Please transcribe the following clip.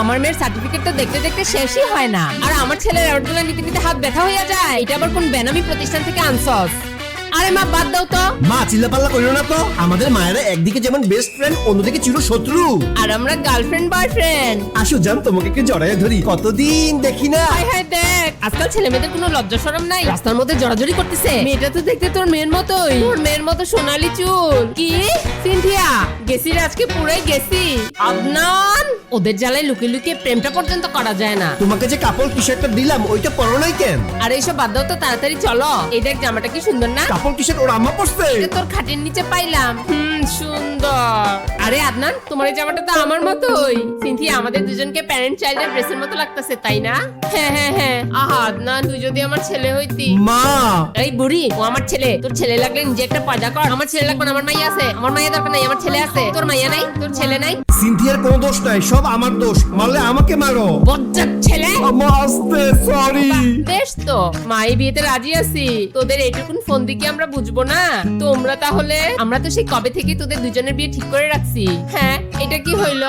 আমার মেয়ের সার্টিফিকেট তো দেখতে দেখতে শেষই হয় না। আর আমার ছেলের অ্যাওয়ার্ডগুলো নিতে নিতে হাত ব্যথা হয়ে যায়। এটা আবার কোন বেনামি প্রতিষ্ঠান থেকে আনসস আরে মা বাদ দাও তো। মা চিল্লাপাল্লা করিও না তো। আমাদের মায়েরা একদিকে যেমন বেস্ট ফ্রেন্ড অন্যদিকে চির শত্রু আর আমরা গার্লফ্রেন্ড বয়ফ্রেন্ড আসো জান তোমাকে একটু জড়াইয়া ধরি। কতদিন দেখি না। হায় হায় দেখ। আজকাল ছেলে মেয়েদের কোনো লজ্জা শরম নাই। রাস্তার মধ্যে জড়াজড়ি করতেছে। মেয়েটা তো দেখতে তোর মেয়ের মতোই। তোর মেয়ের মতো সোনালি চুল। কি? সিনথিয়া গেছি রে আজকে পুরাই গেছি আদনান! ওদের জ্বালায় লুকিয়ে লুকিয়ে প্রেমটা পর্যন্ত করা যায় না। তোমাকে যে কাপড় টি শার্টটা দিলাম ওইটা পরো নাই কেন? আর এইসব বাদ দাও তো তাড়াতাড়ি চলো। এই দেখ জামাটা কি সুন্দর না? কাপড় টি শার্ট ওর আম্মা পরছে। এটা তোর খাটের নিচে পাইলাম। হুম সুন্দর। আরে আদনান তোমার এই জামাটা তো আমার মতোই। সিনথিয়া আমাদের দুজনকে প্যারেন্ট চাইল্ডের ড্রেসের মতো লাগতেছে তাই না? হ্যাঁ হ্যাঁ হ্যাঁ। আহা আদনান তুই যদি আমার ছেলে হইতি। মা! এই বুড়ি ও আমার ছেলে। তোর ছেলে লাগলে নিজে একটা পয়দা কর। আমার ছেলে লাগবে না আমার মাইয়া আছে। আমার মাইয়া দরকার নাই আমার ছেলে আছে। তোর মাইয়া নাই তোর ছেলে নাই? সিনথিয়ার কোনো দোষ নাই সব আমার দোষ। মারলে আমাকে মারো। বজ্জাত ছেলে? আম্মা আসতে সরি বেশ তো। মাই বিয়েতে রাজি আছি। তোদের এইটুকুন ফোন দিকে আমরা বুঝব না। তোমরা তাহলে আমরা তো সেই কবে থেকে তোদের দুজনের বিয়ে ঠিক করে রাখছি। হ্যাঁ এটা কি হইল?